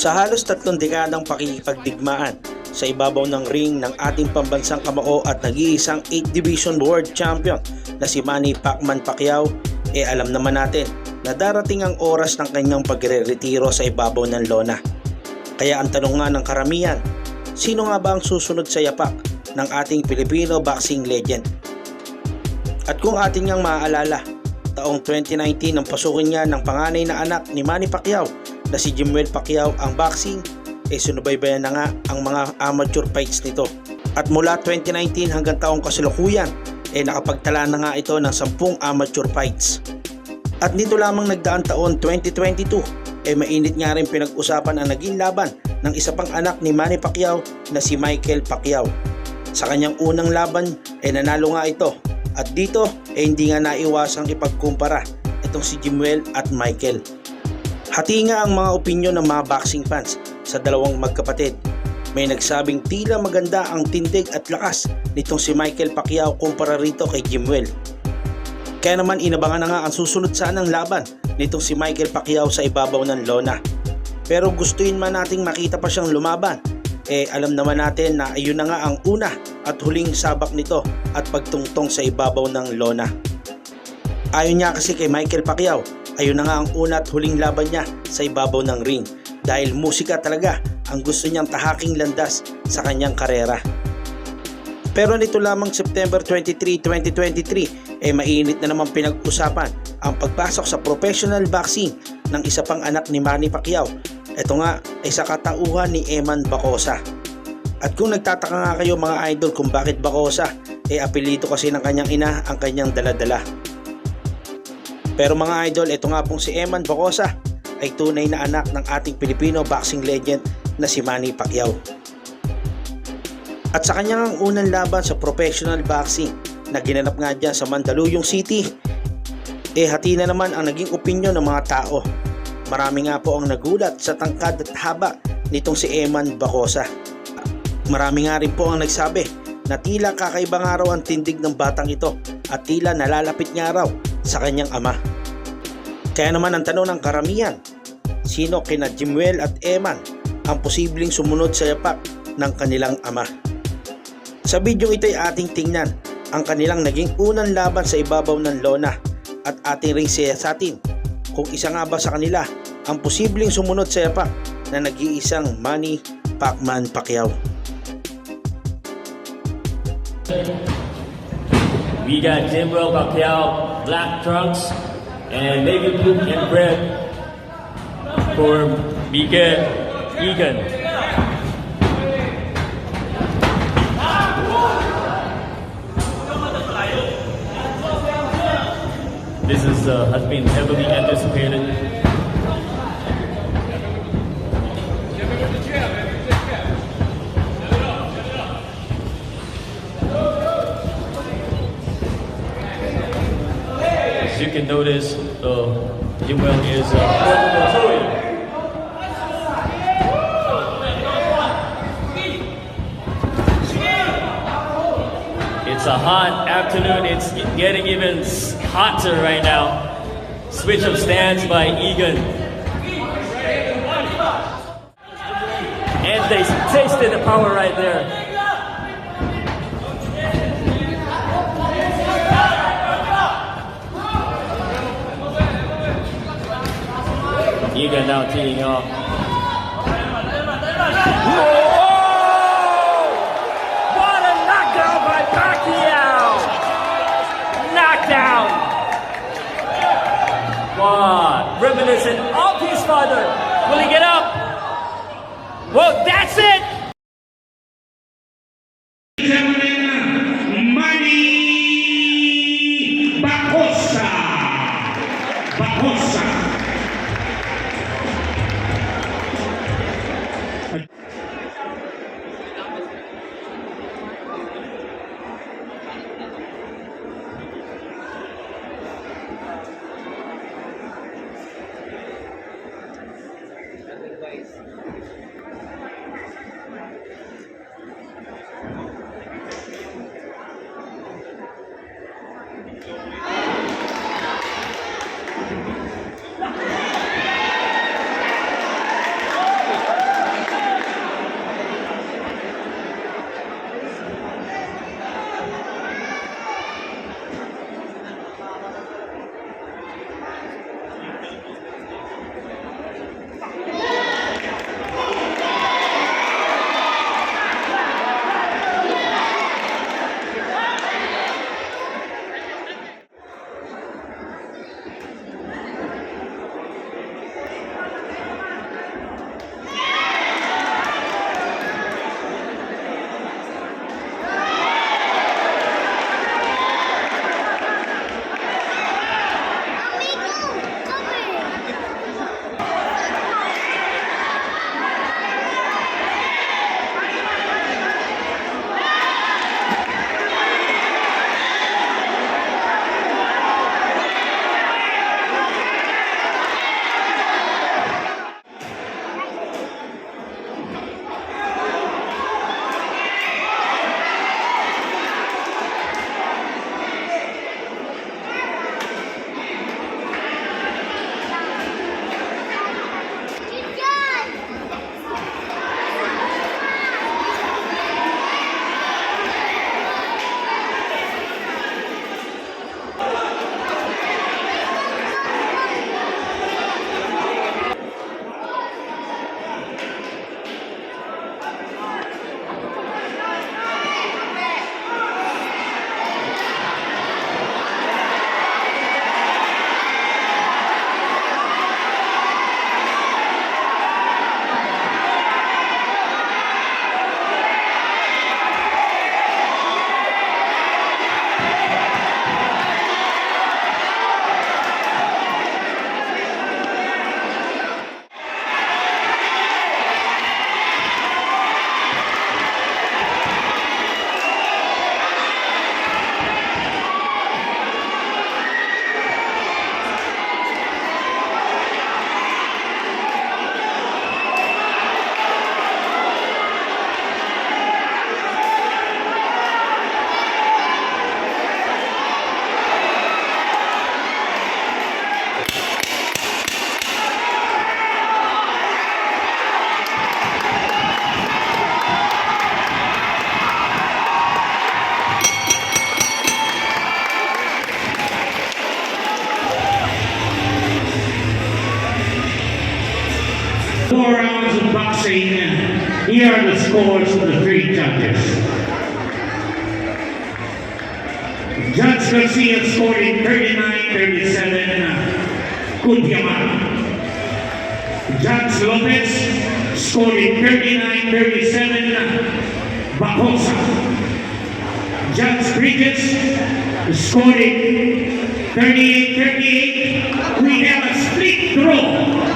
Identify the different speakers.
Speaker 1: Sa halos tatlong dekadang pakikipagdigmaan sa ibabaw ng ring ng ating pambansang kamao at nag-iisang 8 Division World Champion na si Manny Pacman Pacquiao, eh alam naman natin na darating ang oras ng kanyang pagre-retiro sa ibabaw ng lona. Kaya ang tanong nga ng karamihan, sino nga ba ang susunod sa yapak ng ating Filipino boxing legend? At kung atin niyang maaalala, taong 2019 nang pasukin niya ng panganay na anak ni Manny Pacquiao na si Jimuel Pacquiao ang boxing, eh sinubaybayan na nga ang mga amateur fights nito. At mula 2019 hanggang taong kasalukuyan, eh nakapagtala na nga ito ng 10 amateur fights. At nito lamang nagdaang taon 2022, eh mainit nga rin pinag-usapan ang naging laban ng isa pang anak ni Manny Pacquiao na si Michael Pacquiao. Sa kanyang unang laban, eh nanalo nga ito. At dito, eh hindi nga naiwasang ipagkumpara itong si Jimuel at Michael. Hati nga ang mga opinyon ng mga boxing fans sa dalawang magkapatid. May nagsabing tila maganda ang tindig at lakas nitong si Michael Pacquiao kumpara rito kay Jimuel. Kaya naman inabangan na nga ang susunod sanang laban nitong si Michael Pacquiao sa ibabaw ng lona. Pero gustuin man nating makita pa siyang lumaban, eh alam naman natin na ayun na nga ang una at huling sabak nito at pagtungtong sa ibabaw ng lona. Ayon niya kasi kay Michael Pacquiao, ayun na nga ang una at huling laban niya sa ibabaw ng ring dahil musika talaga ang gusto niyang tahaking landas sa kanyang karera. Pero nito lamang September 23, 2023, eh mainit na naman pinag-usapan ang pagpasok sa professional boxing ng isa pang anak ni Manny Pacquiao. Ito nga ay sa katauhan ni Eman Bacosa. At kung nagtataka nga kayo mga idol kung bakit Bacosa, eh apelito kasi ng kanyang ina ang kanyang daladala. Pero mga idol, ito nga pong si Eman Bacosa ay tunay na anak ng ating Pilipino boxing legend na si Manny Pacquiao. At sa kanyang unang laban sa professional boxing na ginanap nga dyan sa Mandaluyong City, eh hati na naman ang naging opinyon ng mga tao. Marami nga po ang nagulat sa tangkad at haba nitong si Eman Bacosa. Marami nga rin po ang nagsabi na tila kakaibang araw ang tindig ng batang ito at tila nalalapit nga raw sa kanyang ama. Kaya naman ang tanong ng karamihan, sino kina Jimuel at Eman ang posibleng sumunod sa yapak ng kanilang ama? Sa video ito ay ating tingnan ang kanilang naging unang laban sa ibabaw ng lona at ating ring siyasatin kung isa nga ba sa kanila ang posibleng sumunod sa yapak na nag-iisang Manny Pacman Pacquiao.
Speaker 2: We got Jimbo Pacquiao, black trunks, and navy blue and red for Miguel Egan. This is uh, has been heavily anticipated. You can notice, uh, Jimwell is uh, It's a hot afternoon. It's getting even hotter right now. Switch of stance by Egan. And they tasted the power right there. Egan now teeing off. What a knockout by Pacquiao! Knockdown! Wow, reminiscent of his father. Will he get up? Well, that's it!
Speaker 3: Manny Bacosa. Bacosa. Of. Here are the scores of the three judges. Judge Garcia scored in 39-37, Kuntiaman. Judge Lopez scored in 39-37, Bacosa. Judge Bridges scored in 38-38. We have a split draw.